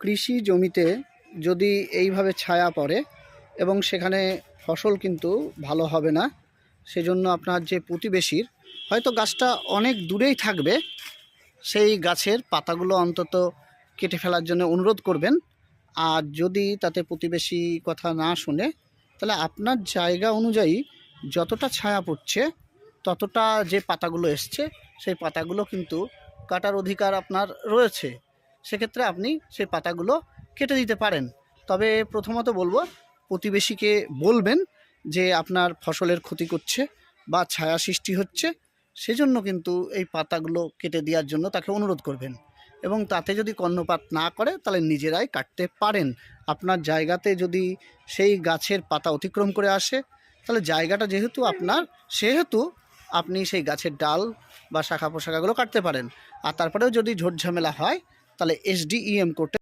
কৃষি জমিতে যদি এইভাবে ছায়া পড়ে এবং সেখানে ফসল কিন্তু ভালো হবে না, সেজন্য আপনার যে প্রতিবেশীর, হয়তো গাছটা অনেক দূরেই থাকবে, সেই গাছের পাতাগুলো অন্তত কেটে ফেলার জন্য অনুরোধ করবেন। আর যদি তাতে প্রতিবেশী কথা না শুনে, তাহলে আপনার জায়গা অনুযায়ী যতটা ছায়া পড়ছে, ততটা যে পাতাগুলো এসছে, সেই পাতাগুলো কিন্তু কাটার অধিকার আপনার রয়েছে। সেক্ষেত্রে আপনি সেই পাতাগুলো কেটে দিতে পারেন। তবে প্রথমত বলব, প্রতিবেশীকে বলবেন যে আপনার ফসলের ক্ষতি করছে বা ছায়া সৃষ্টি হচ্ছে, সেজন্য কিন্তু এই পাতাগুলো কেটে দেওয়ার জন্য তাকে অনুরোধ করবেন। এবং তাতে যদি কর্ণপাত না করে, তাহলে নিজেরাই কাটতে পারেন। আপনার জায়গাতে যদি সেই গাছের পাতা অতিক্রম করে আসে, তাহলে জায়গাটা যেহেতু আপনার, সেহেতু আপনি সেই গাছের ডাল বা শাখা পোশাখাগুলো কাটতে পারেন। আর তারপরেও যদি ঝোট ঝামেলা হয় তাহলে এসডিইএম কোর্টে